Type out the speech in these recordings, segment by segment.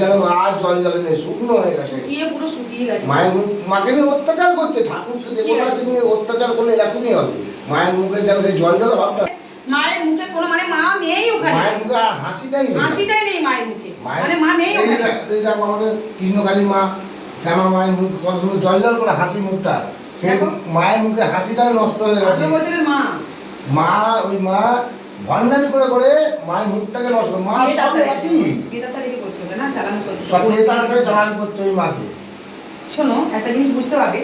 যেন আর জল জলে নেই শুকনো হয়ে গেছে। পুরো শুকিয়ে গেছে। মায়ের মুখ মাকে নিয়ে অত্যাচার করছে ঠাকুর নিয়ে অত্যাচার করলে এরকমই হবে? মায়ের মুখে যেন সেই জল জল ভাবটা মায়ের মুখে কোনো মানে মা নেই ওখানে। মায়ের মুখে আর হাসিটাই নেই। হাসিটাই নেই মায়ের মুখে। মানে মা নেই ওখানে। এই দেখো আমাদের কৃষ্ণকালী মা শ্যামা মায়ের মুখ কত সুন্দর জল জল করে হাসি মুখটা। সেই মায়ের মুখে হাসিটাই নষ্ট হয়ে গেছে। মা ওই মা ভণ্ডামি করে করে মায়ের মুখটাকে নষ্ট মা সব একই সব নেতাকে চালান করছে। ওই মাকে। শোনো একটা জিনিস বুঝতে হবে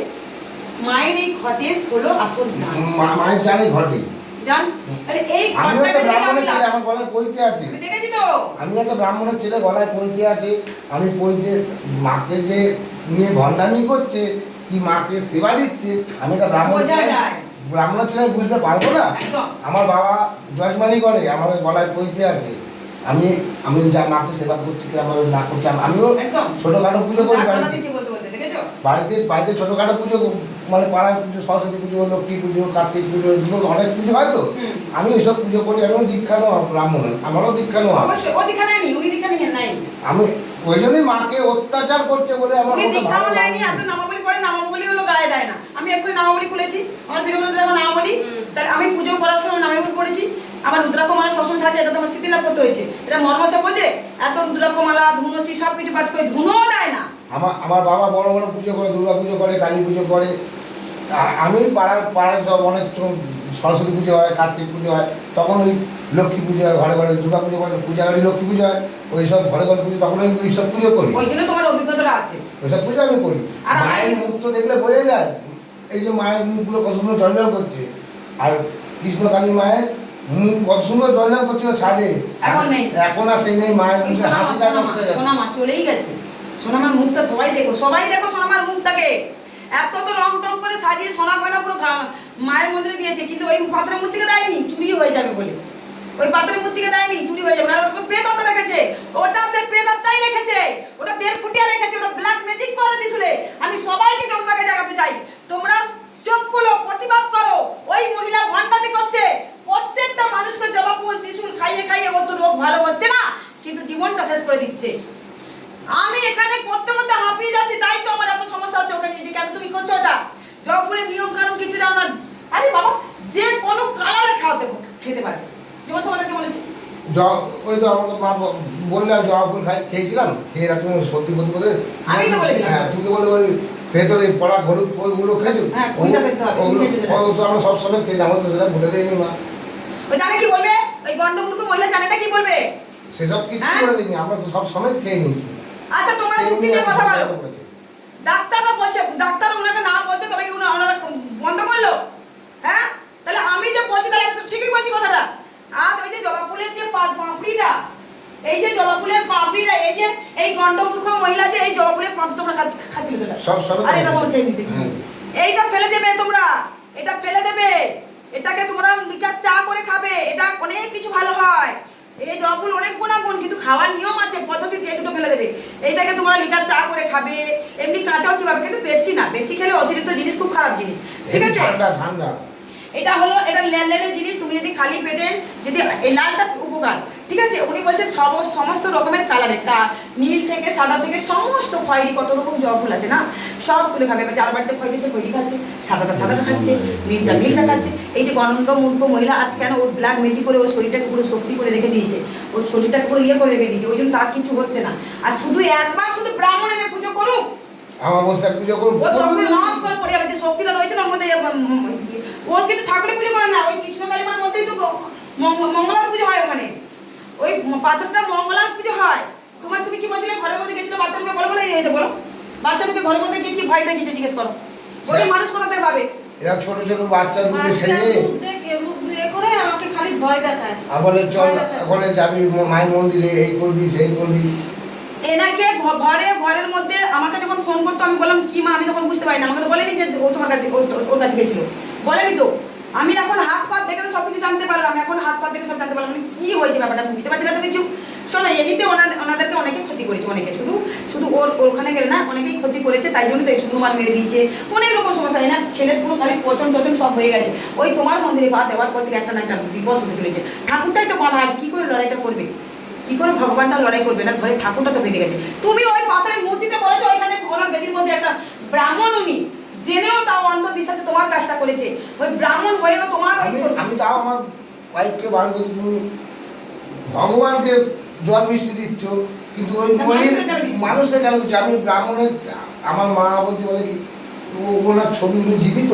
মায়ের এই ঘটের হলো আসল জান মায়ের জানে ঘটে। জান তাহলে এই দেখে ব্রাহ্মণের ছেলে আমার গলায় পৈতে আছে। আমি দেখেছি তো? আমি একটা ব্রাহ্মণের ছেলে গলায় পৈতে আছে। আমি পৈতে মাকে যে নিয়ে ভণ্ডামি করছে কি মাকে সেবা দিচ্ছে আমি একটা ব্রাহ্মণ ছেলে ব্রাহ্মণ ছেলে বুঝতে পারব না। আমার বাবা জজমানি করে আমার গলায় পৈতে আছে। আমি আমি যা মাকে সেবা করছি কি আমার না করছি আমি- আমিও ছোটখাটো পুজো করি বাড়িতে। বাড়িতে ছোটখাটো পুজো মানে পাড়ার পুজো সরস্বতী পুজো লক্ষ্মী পুজো কার্তিক পুজো এগুলো অনেক পুজো হয় তো। আমি ওইসব পুজো করি আমিও দীক্ষা নেওয়া ব্রাহ্মণ আমারও দীক্ষা নেওয়া। অবশ্যই ও দীক্ষা নেয়নি উনি দীক্ষা নিয়ে নাই। আমি ওই জন্যই মাকে অত্যাচার করছে বলে আমার ওটা দীক্ষাও নেয়নি এত নামাবলি পড়ে নামাবলি হলো গায়ে দেয় না। আমি এক্ষুনি নামাবলি খুলেছি। আমার ভিডিওতে দেখো নামাবলি। তাহলে আমি পুজো করার সময় নামাবলি পড়েছি। আমার রুদ্রাক্ষ মালা সবসময় থাকে এটা তো আমার স্মৃতি লাভ করতে হয়েছে। এটা মর্মসা বোঝে? এত রুদ্রাক্ষ মালা ধুনোচি সব কিছু কাজ করে ধুনোও দেয় না। আমার আমার বাবা বড় বড় পুজো করে দুর্গা পুজো করে কালী পুজো করে। আমি পাড়ার পাড়ার সব অনেক সরস্বতী পুজো হয় কার্তিক পুজো হয় তখন ওই লক্ষ্মী পুজো হয় ঘরে ঘরে দুর্গা পুজো করে পূজা বাড়ি লক্ষ্মী পুজো হয় ওই সব ঘরে ঘরে পুজো তখন আমি ওই সব পুজো করি। ওই জন্য তোমার আছে। ওইসব পুজো আমি করি। আর মায়ের মুখ তো দেখলে বোঝা যায় এই যে মায়ের মুখগুলো কত সুন্দর জল করছে। আর কৃষ্ণ কালী মায়ের মুখ কত সুন্দর জল করছিল ছাদে। এখন নেই। এখন আর সেই নেই মায়ের ওই মুখে যাচ্ছে। সোনামা চলেই গেছে। সোনামার মুখটা সবাই দেখো সবাই দেখো সোনামার মুখটাকে। এত তো রং টং করে সাজিয়ে সোনা গয়না পুরো মায়ের মন্দিরে দিয়েছে, কিন্তু ওই পাথরের মূর্তিকে দেয়নি, চুরি হয়ে যাবে বলে। ওই পাথরের মূর্তিকে দেয়নি, চুরি হয়ে যাবে। আর ওটা তো প্রেত আত্মা রেখেছে। ওটা সে প্রেত আত্মাই রেখেছে। ওটা দেড় ফুটিয়া রেখেছে, ওটা ব্ল্যাক ম্যাজিক করে দিয়েছিলে আমি সবাইকে জনতাকে জাগাতে চাই তোমরা চোখ খুলো প্রতিবাদ করো ওই মহিলা ভণ্ডামি করছে প্রত্যেকটা মানুষকে জবা ফুল ত্রিশুল খাইয়ে খাইয়ে ওর তো রোগ ভালো হচ্ছে না কিন্তু জীবনটা শেষ করে দিচ্ছে আমি এখানে করতে করতে হাঁপিয়ে যাচ্ছি তাই তো আমার এত সমস্যা হচ্ছে ওকে নিজে কেন তুমি করছ ওটা জবা ফুলের নিয়ম কানুন কিছু জানো না আরে বাবা যে কোনো কালারে খাওয়াতে খেতে পারে যেমন তোমাদেরকে বলেছি জ- ওই তো আমাকে মা ব- জবা ফুল খাই খেয়েছিলাম? খেয়ে এরকম সত্যি করতে করতে তো বলে হ্যাঁ তুমি তো বলে ওই ভেতরে পড়া হলুদ ওইগুলো খেয়েছো? হ্যাঁ? ওগুলো তো আমরা সবসময় খেয়ে আমার তো সেটা ভুলে দিইনি মা। ওই জানে কি বলবে? ওই গন্ডমূর্খ মহিলা জানে না কি বলবে? সেসব কিছু হ্যাঁ? করে দিইনি আমরা তো সব সময় খেয়ে নিয়েছি। আচ্ছা তোমরা কথা বলো। ডাক্তাররা বলছে ডাক্তার ওনাকে না বলতে তবে কি ওনারা বন্ধ করল? হ্যাঁ? তাহলে আমি যে বলছি তাহলে আমি ঠিকই বলছি কথাটা। আজ ওই যে জবা ফুলের যে পা- পাপড়িটা এই যে জবা ফুলের পাপড়িটা এই যে এই গন্ডমূর্খ মহিলা যে এই জবা ফুলের পাপড়ি তোমরা খাচ্ছ- খাচ্ছিলে আর এটা তোমার। খেয়ে নিতেছি এইটা ফেলে দেবে তোমরা। এটা ফেলে দেবে। এটাকে তোমরা লিকার চা করে খাবে। এটা অনেক কিছু ভালো হয়। এই জবা ফুল অনেক গুণাগুণ কিন্তু খাওয়ার নিয়ম আছে পদ্ধতি এই দুটো ফেলে দেবে। এইটাকে তোমরা লিকার চা করে খাবে। এমনি কাঁচাও চিবাবে কিন্তু বেশি না। বেশি খেলে অতিরিক্ত জিনিস খুব খারাপ জিনিস। ঠিক আছে? ঠান্ডা ঠান্ডা। এটা হলো এটা লেনদেনের জিনিস, তুমি যদি খালি পেটে যদি এই লালটা উপকার, ঠিক আছে? উনি বলছেন সব, সমস্ত রকমের কালারের কা, নীল থেকে, সাদা থেকে, সমস্ত খয়েরি, কত রকম জবা ফুল আছে না? সব তুলে খাবে। এবার যার বাড়িতে খয়েরি, সে খয়েরি খাচ্ছে, সাদাটা সাদাটা খাচ্ছে, নীলটা নীলটা খাচ্ছে। এই যে গণন্ড মূর্খ মহিলা আজ কেন ওর ব্ল্যাক মেজি করে ওর শরীরটাকে পুরো শক্তি করে রেখে দিয়েছে? ওর শরীরটাকে পুরো ইয়ে করে রেখে দিয়েছে। ওই জন্য তার কিছু হচ্ছে না। আর শুধু একবার শুধু ব্রাহ্মণ এনে পুজো করুক। আমার অবস্থা পুজো করুন ও তখন নথ করে পড়ে যাবে যে শক্তিটা রয়েছে না ওর মধ্যে ওর কিন্তু ঠাকুরের পুজো করে না ওই কৃষ্ণ কালিমার মধ্যেই তো মঙ্গলার পুজো হয় ওখানে। ওই পাথরটা মঙ্গলার পুজো হয়। তোমার তুমি কি বলছিলে ঘরের মধ্যে গেছিল বাচ্চা রূপে বলো বলে এটা বলো। বাচ্চা রূপে ঘরের মধ্যে গিয়ে কি ভয় দেখিয়েছে জিজ্ঞেস করো। ওই মানুষ কোথা থেকে পাবে? এরা ছোট ছোট বাচ্চা দুধে বাচ্চা সেজে। করে আমাকে খালি ভয় দেখায়। আর বলে চল ওখানে যাবি মায়ের মন্দিরে এই করবি সেই করবি। এনাকে ঘরে, ঘরের মধ্যে আমাকে যখন ফোন করতো, আমি বললাম, কি মা, আমি তখন বুঝতে পারি না আমাকে তো বলেনি যে ও তোমার কাছে ওর কাছে গেছিল। বলেনি তো। আমি এখন হাত পাত দেখে সব কিছু জানতে পারলাম এখন হাত পাত দেখে সব জানতে পারলাম। মানে কি হয়েছে ব্যাপারটা বুঝতে পারছি না তো কিছু। শোনো, এমনিতে ওনাদের, ওনাদেরকে অনেকে ক্ষতি করেছে, অনেকে। শুধু শুধু ওর, ওখানে গেলে না, অনেকেই ক্ষতি করেছে, তাই জন্য তো এই শুকনো মাল মেরে দিয়েছে। অনেক রকম সমস্যা, এনার ছেলের পুরো খালি পচন টচন সব হয়ে গেছে। ওই তোমার মন্দিরে পা দেওয়ার পর থেকে একটা না একটা বিপদ হতে চলেছে। ঠাকুরটাই তো বাধা আছে, কি করে লড়াইটা করবে? কি করে ভগবানটা লড়াই করবে? না ঘরে ঠাকুরটা তো বেঁধে গেছে। তুমি ওই পাথরের মূর্তিতে বলেছ ওইখানে ওনার বেদির মধ্যে একটা ব্রাহ্মণ উনি জেনেও তাও অন্ধবিশ্বাসে তোমার কাজটা করেছে। ওই ব্রাহ্মণ হয়েও তোমার ওই আমি তাও আমার ওয়াইফকে বারণ করছি তুমি ভগবানকে জল মিষ্টি দিচ্ছ কিন্তু ওই মানুষকে কেন দিচ্ছ? আমি ব্রাহ্মণের আমার মা বলছে বলে কি ওনার ছবিগুলো জীবিত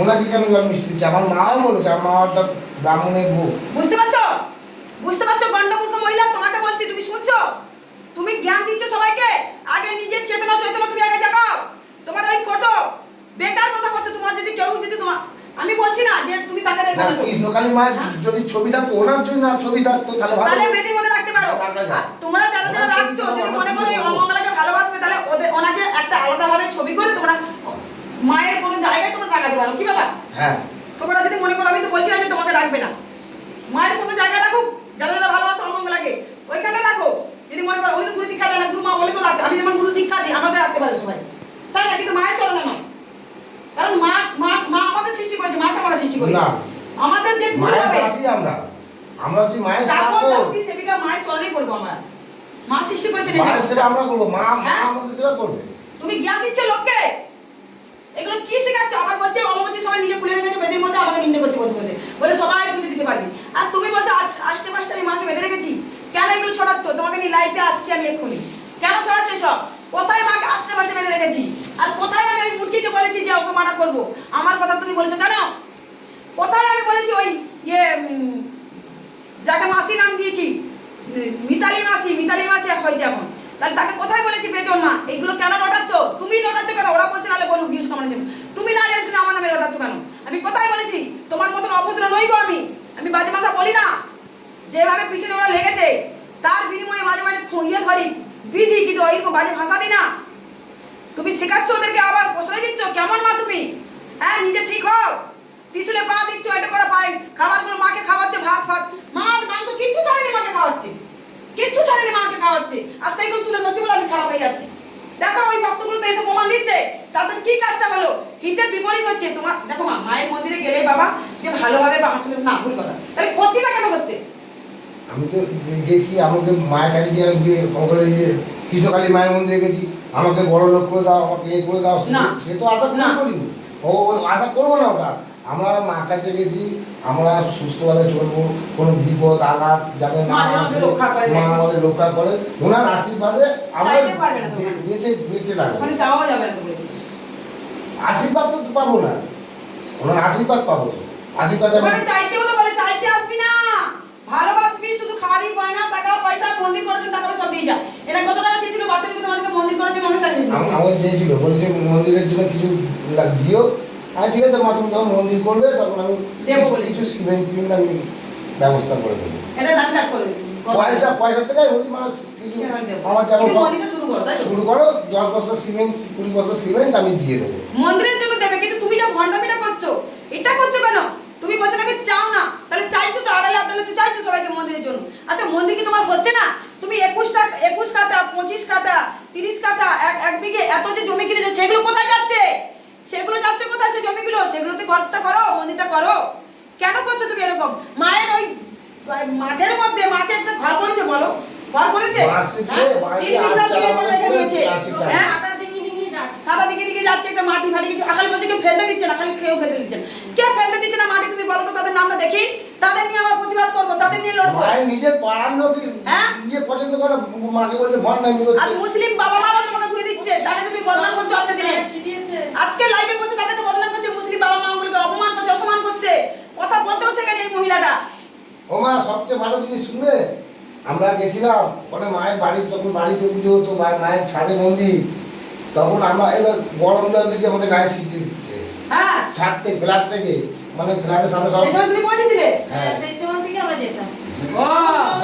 ওনাকে কেন জল মিষ্টি দিচ্ছে? আমার মাও বলেছে আমার মা ব্রাহ্মণের বউ। বুঝতে পারছ? বুঝতে পারছ গন্ডমূর্খ মহিলা? তোমাকে বলছি তুমি জ্ঞান দিচ্ছ সবাইকে? আগে নিজের চেতনা চেতনা তুমি আগে জাগাও। তোমার ওই ফটো বেকার কথা বলছো তোমার যদি কেউ যদি তোমার আমি বলছি না যে তুমি তাকে রেখে না দেবো। কৃষ্ণকালী মায়ের হ্যাঁ? যদি ছবি থাকতো ওনার না ছবি থাকতো তাহলে ভালো তাহলে বেদির মধ্যে রাখতে পারো। তোমরা যারা যারা রাখছো যদি মনে করো এই অমঙ্গলাকে ভালোবাসবে তাহলে ওদের ওনাকে একটা আলাদাভাবে ছবি করে তোমরা মায়ের কোনো জায়গায় তোমরা টাকাতে পারো। কি ব্যাপার? হ্যাঁ। তোমরা যদি মনে করো আমি তো বলছি না যে তোমাকে রাখবে না। মায়ের কোনো জায়গায় রাখুক যারা যারা ভালোবাসো অমঙ্গলাকে। ওইখানে রাখো। যদি মনে করো উনি তো গুরু দীক্ষা দেয় না গুরু মা বলে তো রাখে আমি যেমন গুরু দীক্ষা দিই আমাকে রাখতে পারে সবাই। তাই না কিন্তু মায়ের চলনা নয়। কারণ মা মা মা আমাদের সৃষ্টি করেছে মাকে আমরা সৃষ্টি করি না। আমাদের যে গুরু হবে আমরা। আমরা হচ্ছে মায়ের চাকর দাসী সেবিকা মায়ের চরণেই করব আমরা। মা সৃষ্টি করেছে। মায়ের সেবা আমরা করব। মা মা হ্যাঁ? আমাদের সেবা করবে। তুমি জ্ঞান দিচ্ছ লোককে? এগুলো কি শেখাচ্ছ? আবার বলছে অমবচি সবাই নিজে খুলে রেখেছে বেদের মধ্যে আমাকে নিন্দে করছে বসে বসে। বলে সবাই পুজো দিতে পারবি। আর তুমি বলছো আজ আসতে পাঁচটা আমি মাকে বেঁধে রেখেছি। কেন এগুলো ছড়াচ্ছ? তোমাকে নিয়ে লাইফে আসছি আমি এক্ষুনি। কেন ছড়াচ্ছ সব কোথায় মাকে আসতে পাঁচটা বেঁধে রেখেছি? আর কোথায় আমি ওই মুরগিকে বলেছি যে ওকে মানা করব? আমার কথা তুমি বলেছ কেন? কোথায় আমি বলেছি ওই ইয়ে যাকে মাসি নাম দিয়েছি, মিতালি মাসি মিতালি মাসি হয়েছে এখন। তাহলে তাকে কোথায় বলেছি বেজন মা? এইগুলো কেন রটাচ্ছ? তুমি রটাচ্ছ কেন? ওরা বলছে নাহলে বলুক ভিউজ কামানোর জন্য। তুমি না জানিস আমার নামে রটাচ্ছ কেন? আমি কোথায় বলেছি? তোমার মতন অভদ্র নই গো আমি। আমি বাজে ভাষা বলি না। যেভাবে পিছনে ওরা লেগেছে, তার বিনিময়ে মাঝে মাঝে খুঁড়িয়ে ধরি। বিধি কিন্তু ওইরকম বাজে ভাষা দিই না? তুমি শেখাচ্ছ ওদেরকে আবার প্রশ্রয় দিচ্ছ? কেমন মা তুমি? হ্যাঁ নিজে ঠিক হও। ত্রিশুলে পা দিচ্ছ, এটা করে পাই। খাবারগুলো মাকে খাওয়াচ্ছে, ভাত ফাত মাছ মাংস কিচ্ছু ছাড়েনি মাকে খাওয়াচ্ছে। কিচ্ছু ছাড়েনি মাকে খাওয়াচ্ছে। আর সেইগুলো তুলে ধরছি আমি খারাপ হয়ে যাচ্ছি। দেখো, ওই ভক্তগুলো তো এসে প্রমাণ দিচ্ছে। তাদের কি কাজটা হলো? হিতের বিপরীত হচ্ছে। তোমার দেখো মা, মায়ের মন্দিরে গেলে বাবা যে ভালোভাবে বা আসলে না, ভুল কথা। তাহলে ক্ষতিটা কেন হচ্ছে? আমি তো গেছি আমাকে মায়ের কাছে গিয়ে ওখানে যে কৃষ্ণকালী মায়ের মন্দিরে গেছি। আমাকে বড় লোক করে দাও আমাকে এ করে দাও সে- তো আশা না। করিনি। ও আশা করব না ওটা। আমরা মা কাছে গেছি আমরা সুস্থভাবে চলবো কোনো বিপদ আঘাত যাতে না মা আমাদের আসে রক্ষা করে। মা আমাদের রক্ষা করে। ওনার আশীর্বাদে আমরা না বেঁচে বেঁচে থাকব। না আশীর্বাদ তো পাবো না। ওনার আশীর্বাদ পাবো। আশীর্বাদ চাইতেও বলে চাইতে আসবি না ভালোবাসবি শুধু খালি গয়না টাকা পয়সা মন্দির করার জন্য টাকা পয়সা সব দিয়ে যা এরা কত টাকা চেয়েছিল বাচ্চাকে তোমাদেরকে মন্দির টাকা চেয়েছিল আম- আমার মন্দিরের জন্য কিছু দিও। আর ঠিক আছে মা তুমি যখন মন্দির করবে তখন আমি। কিছু সিমেন্ট টিমেন্ট আমি ব্যবস্থা করে দেবো। পয়সা পয়সা থেকে বলছি মাস কিছু। আমার যেমন শুরু করো দশ বছর সিমেন্ট কুড়ি বছর সিমেন্ট আমি দিয়ে দেবো। মন্দিরের জন্য দেবে কিন্তু তুমি যা ভণ্ডামিটা করছ এটা করছ কেন? তুমি বলছো নাকি চাও না তাহলে চাইছো তো আড়ালে আপনারা তো চাইছো সবাইকে মন্দিরের জন্য। আচ্ছা মন্দির কি তোমার হচ্ছে না? তুমি একুশ টাকা একুশ কাটা পঁচিশ কাটা তিরিশ কাটা এক এক বিঘে এত যে জমি কিনেছো সেগুলো কোথায় যাচ্ছে? সেগুলো যাচ্ছে কোথায় সেই জমিগুলো? সেগুলোতে ঘরটা করো মন্দিরটা করো। কেন করছ তুমি এরকম? মায়ের ওই মাঠের মধ্যে মাকে একটা ঘর করেছে বলো। ঘর করেছে? হ্যাঁ? প্লাস্টিক টাঙানো। হ্যাঁ? সাদা যাচ্ছে। সাদা দিকে দিকে যাচ্ছে একটা মাটি ফাটি কিছু। আখালি বলছে কেউ ফেলতে দিচ্ছে না খালি কেউ ফেলতে দিচ্ছে না। কে ফেলতে দিচ্ছে না মাটি তুমি বলো তো তাদের নামটা দেখি। তাদের নিয়ে আমরা প্রতিবাদ করব তাদের নিয়ে লড়বো। মায়ের নিজের পাড়ার লোকই হ্যাঁ? নিজে পছন্দ করে? মাকে বলছে ভণ্ডামি করছে। আজ মুসলিম বাবা মারা তোমাকে ধুয়ে দিচ্ছে। তাদেরকে তুমি বদনাম করছ আজকে দিনে। আজকে লাইভে বসে তাদেরকে বদনাম করছে মুসলিম বাবা মাগুলোকে অপমান করছে অসম্মান করছে। কথা বলতেও শেখেনি এই মহিলাটা। ও মা সবচেয়ে ভালো জিনিস শুনবে আমরা গেছিলাম ওখানে মায়ের বাড়ি যখন বাড়িতে পুজো হতো বা মায়ের ছাদে মন্দির তখন আমরা এবার গরম জল দিকে আমাদের গায়ে ছিটিয়ে দিচ্ছে। হ্যাঁ। ছাদ থেকে ফ্ল্যাট থেকে। মানে ফ্ল্যাটের সামনে সব তুমি পৌঁছেছিলে? হ্যাঁ। সেই সময় থেকে আমরা যেতাম। ও।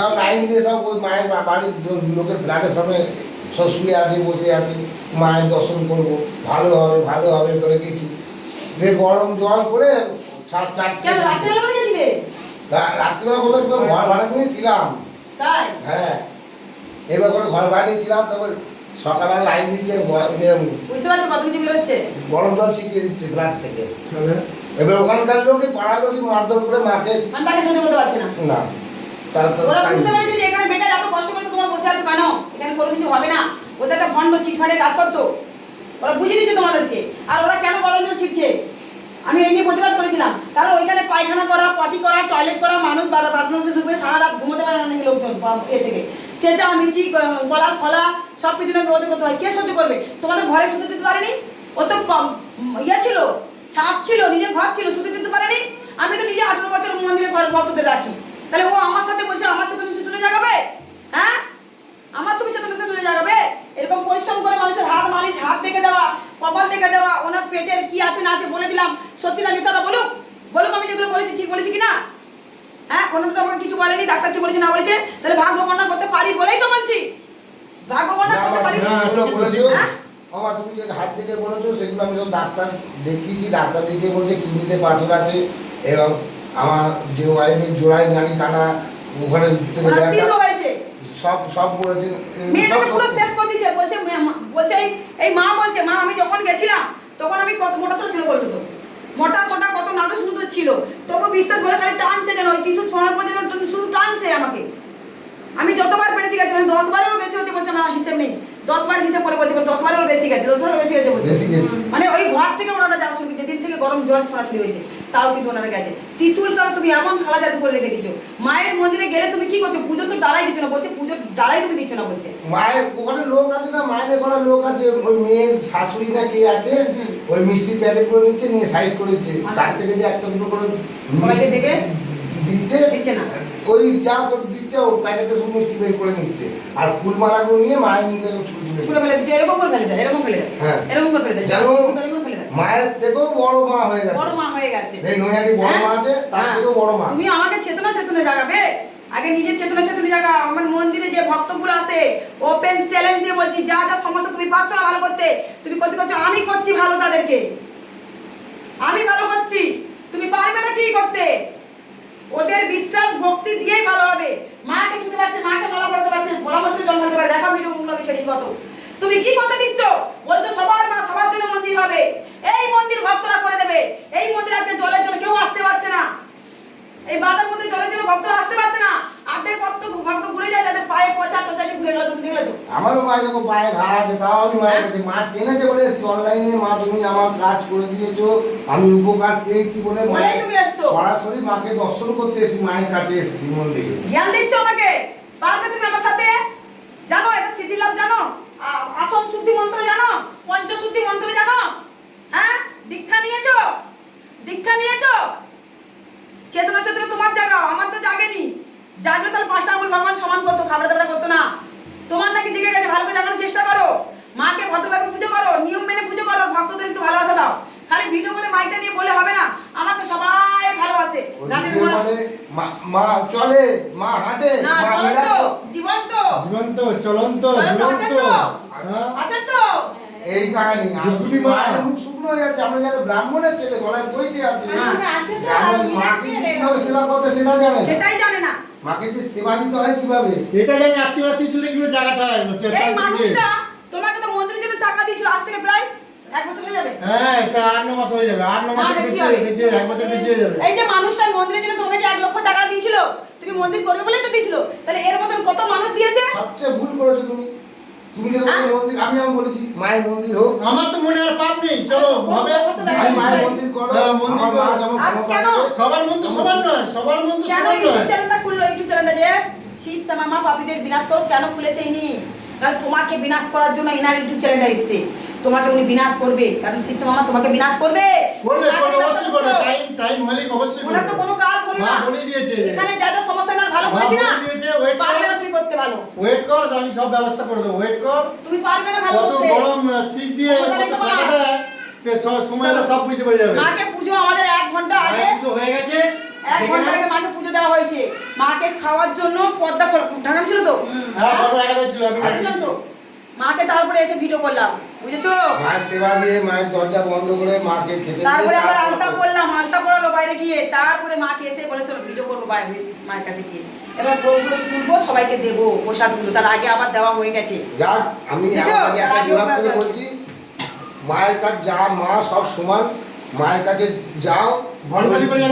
সব লাইন দিয়ে সব মায়ের বা- বাড়ির লোকের ফ্ল্যাটের সামনে সব শুয়ে আছে বসে আছে। মায়ের দর্শন করব। ভালো হবে ভালো হবে করে গেছি। যে গরম জল করে ছাদ কেন রাত্রিবেলা কোথাও ঘর ভাড়া নিয়েছিলাম। তাই? হ্যাঁ। এবার করে ঘর বানিয়েছিলাম তারপর সকালে লাইন দিচ্ছে গ- যে বুঝতে পারছ বেরোচ্ছে? গরম জল ছিটিয়ে দিচ্ছে ফ্ল্যাট থেকে। এবার ওখানকার লোকই পাড়ার লোকই মারধর করে মাকে মানে তাকে সহ্য করতে পারছে না। না তার তো ওরা বুঝতে পেরেছে যে এখানে বেকার এত কষ্ট করে তোমার বসে আছো কেন? এখানে কোনো কিছু হবে না। ওদের একটা ভণ্ড চিটফাটে কাজ করতো। ওরা বুঝিয়ে দিচ্ছে তোমাদেরকে। আর ওরা কেন গরম জল ছিটছে? আমি এই নিয়ে প্রতিবাদ করেছিলাম। কারণ ওইখানে পায়খানা করা পটি করা টয়লেট করা মানুষ বাথরুমে ঢুকবে সারা রাত ঘুমোতে পারে না নাকি লোকজন এ থেকে। চেঁচা মিচি গলার খোলা সব কিছু নাকি ওদের করতে হয়। কে সহ্য করবে? তোমাদের ঘরে শুধু দিতে পারেনি? ও তো ইয়ে ছিল। ছাপ ছিল নিজের ঘর ছিল শুধু দিতে পারেনি। আমি তো নিজে আঠেরো বছর মন্দিরে ঘর ভক্তদের রাখি। তাহলে ও আমার সাথে বলছে আমার সাথে তুমি তুলে জাগাবে? হ্যাঁ? আমার তুমি চেতনা চেতনা জাগাবে? এরকম পরিশ্রম করে মানুষের হাত মালিশ হাত দেখে দেওয়া কপাল দেখে দেওয়া ওনার পেটের কি আছে না আছে বলে দিলাম। সত্যি না মিথ্যাটা বলুক? বলুক আমি যেগুলো বলেছি ঠিক বলেছি কি না হ্যাঁ? ওনারা তো আমাকে কিছু বলেনি ডাক্তার কি বলেছে না বলেছে? তাহলে ভাগ্য বর্ণনা করতে পারি বলেই তো বলছি। ভাগ্য বর্ণনা করতে পারি হ্যাঁ? বাবা তুমি যে হাত থেকে বলেছ সেগুলো আমি সব ডাক্তার দেখিয়েছি ডাক্তার দেখিয়ে বলছে কিডনিতে পাথর আছে এবং আমার যে ওয়াইফের জোড়াই নাড়ি কাটা ওখানে সব সব বলেছেন সব পুরো শেষ করে দিচ্ছে বলছে বলছে এই- মা বলছে মা আমি যখন গেছিলাম তখন আমি কত মোটা সোটা ছিল বলতো তো? মোটা সোটা কত নাদুস নুদুস ছিল? তবু বিশ্বাস বলে খালি টানছে যেন ওই কিছু ছোঁয়ার পর যেন শুধু টানছে আমাকে। আমি যতবার পেরেছি গেছি মানে দশ বারেরও বেশি হচ্ছে বলছে আমার হিসেব নেই। দশ বার হিসেব করে বলছে দশ বারেরও বেশি গেছে দশ বারেরও বেশি গেছে বলছে। মানে ওই ঘর থেকে ওনারা যাওয়া শুরু যেদিন থেকে গরম জল ছড়াছড়ি হয়েছে তাও কিন্তু ওনারা গেছে। ত্রিশুল তারা তুমি এমন খালা জাদু করে রেখে দিচ্ছ মায়ের মন্দিরে গেলে তুমি কি করছ? পুজো তো ডালাই দিচ্ছ না বলছে পুজোর ডালাই তুমি দিচ্ছ না বলছে। মায়ের ওখানে লোক আছে না মায়ের করা লোক আছে ওই মেয়ের শাশুড়ি না কে আছে ওই মিষ্টি প্যাকেট করে নিচ্ছে নিয়ে সাইড করেছে আচ্ছা। তার থেকে যে একটা দুটো করে সবাইকে? দিচ্ছে দিচ্ছে না। ওই যা করে দিচ্ছে ও প্যাকেটে সব মিষ্টি বের করে নিচ্ছে আর ফুল মালাগুলো নিয়ে মায়ের মুখে ছুটে ছুটে ফেলে দিচ্ছে এরকম করে ফেলে দেয় এরকম ফেলে দেয় হ্যাঁ। এরকম করে ফেলে দেয় জানো মায়ের থেকেও বড় মা হয়ে গেছে বড় মা হয়ে গেছে এই নৈহাটি বড় হ্যাঁ? মা আছে তার হ্যাঁ। থেকেও বড় মা তুমি আমাকে চেতনা চেতনা জাগাবে আগে নিজের চেতনা চেতনা জাগা আমার মন্দিরে যে ভক্তগুলো আছে ওপেন চ্যালেঞ্জ দিয়ে বলছি যা যা সমস্যা তুমি পাচ্ছ না ভালো করতে তুমি করতে করছ আমি করছি ভালো তাদেরকে আমি ভালো করছি তুমি পারবে না কি করতে ওদের বিশ্বাস, ভক্তি দিয়েই ভালো হবে। মাকে ছুতে পারছে মাকে মালা পড়াতে পারছে? ভোলা বসে জল ঢালতে পারে। দেখো ভিডিও গুলো আমি ছেড়ে কত তুমি কি কথা দিচ্ছ? বলছো সবার মা সবার জন্য মন্দির হবে। এই মন্দির ভক্তরা করে দেবে। এই মন্দির আজকে জলের জন্য কেউ আসতে পারছে না। এই বাদার মধ্যে জলের জন্য ভক্তরা আসতে পারছে না। অর্ধেক ভক্ত ভক্ত ঘুরে যায় যাদের পায়ে পচা টচা যে ঘুরে গেল তুমি দেখলে তো আমারও মায়ের যখন পায়ে ঘা আছে তাও আমি মায়ের কাছে মা টেনেছে বলে অনলাইনে মা তুমি আমার কাজ করে দিয়েছ আমি উপকার পেয়েছি বলে মায়ের তুমি এসছো। সরাসরি মাকে দর্শন করতে এসেছি মায়ের কাছে এসেছি মন্দিরে। জ্ঞান দিচ্ছ আমাকে? পারবে তুমি আমার সাথে? জানো এটা সিদ্ধি লাভ জানো আসন শুদ্ধি মন্ত্র জানো? পঞ্চশুদ্ধি মন্ত্র জানো? হ্যাঁ? দীক্ষা নিয়েছো? দীক্ষা নিয়েছো? চেতনা চেতনা তোমার জাগাও আমার তো জাগেনি জাগলে তাহলে পাঁচটা আঙুল ভগবান সমান করতো খাবার দাবার করতো না। তোমার নাকি জেগে গেছে ভালো করে জাগানোর চেষ্টা করো। মাকে ভদ্রভাবে পুজো করো নিয়ম মেনে পুজো করো ভক্তদের একটু ভালোবাসা দাও। খালি ভিডিও করে মাইকটা নিয়ে বলে হবে না আমাকে সবাই ভালোবাসে। বলে মা চলে মা হাঁটে মা জীবন্ত। জীবন্ত চলন্ত আছেন তো? হ্যাঁ? আছেন তো? এই কাহিনী মা। আমরা ব্রাহ্মণের ছেলে গলায় আছে হ্যাঁ। আছে তো আমরা আর মাকে কীভাবে সেবা করতে সেটা জানে সেটাই জানে না। মাকে যে সেবা দিতে হয় কীভাবে? এটা জানি আত্মীয় ত্রিশুলে কীভাবে জায়গাটা হয় এই মানুষটা তোমাকে তো মন্দিরের জন্য টাকা দিয়েছিল আজ থেকে প্রায় এক বছর হয়ে যাবে। হ্যাঁ সে আট ন মাস হয়ে যাবে আট ন মাস বেশি বেশি হবে। বেশি হবে, এক বছর বেশি হয়ে যাবে। এই যে মানুষটা মন্দিরের জন্য তোমাকে যে এক লক্ষ টাকা দিয়েছিল তুমি মন্দির করবে বলেই তো দিয়েছিল। তাহলে এর মতন কত মানুষ দিয়েছে? সবচেয়ে ভুল করেছ তুমি। তুমি যে হ্যাঁ? মন্দির? আমি যেমন বলেছি মায়ের মন্দির হোক। আমার তো মনে আর পাপ নেই চলো হবে। কত মায়ের মন্দির করো। হ্যাঁ, আমার মা যেমন আজ ক্ষমতা কেন? আছে, সবার মন তো সমান নয় সবার মন তো সমান নয়। চ্যানেলটা খুললো? ইউটিউব চ্যানেলটা যে শিব সামামা পাপীদের বিনাশ করো কেন খুলেছে ইনি? কারণ তোমাকে বিনাশ করার জন্য ইনার ইউটিউব চ্যানেলটা এসছে। তোমাকে উনি বিনাশ করবে। কারণ শিব সামামা তোমাকে বিনাশ করবে। অবশ্যই করবে। টাইম টাইম হলে অবশ্যই ওনার তো করবে। কোনো কাজ হলো না। এখানে যা যা সমস্যা না ভালো করেছি না? বলে দিয়েছে ওয়েট পারবে না তুমি করতে ভালো। ওয়েট কর আমি সব ব্যবস্থা করে দেবো। ওয়েট কর। তুমি পারবে না ভালো করতে। গরম আহ, দিয়ে ক্ষমতা নেই কত তোমার। ছাকাটা সে সময় সব বুঝতে পেরে যাবে। মাকে পুজো আমাদের এক ঘণ্টা আগে। পুজো হয়ে গেছে। এক ঘণ্টা আগে মাকে পুজো দেওয়া হয়েছে। মাকে খাওয়ার জন্য পর্দা ঢাকা ছিল তো? হ্যাঁ আমি তো? মাকে তারপরে এসে ভিডিও করলাম। বুঝেছ? মায়ের সেবা দিয়ে মায়ের দরজা বন্ধ করে মাকে খেতে তারপরে আবার আলতা পড়লাম আলতা পড়ালো বাইরে গিয়ে। তারপরে মাকে এসে বলে চলো ভিডিও করব বাইরে মায়ের কাছে গিয়ে। এবার প্রভুগুলো তুলবো সবাইকে দেবো প্রসাদগুলো। তার আগে আবার দেওয়া হয়ে গেছে। যাক আমি বুঝেছ? একটা জোড়া করে বলছি। মায়ের কাছে যা মা সব সমান মায়ের কাছে যাও।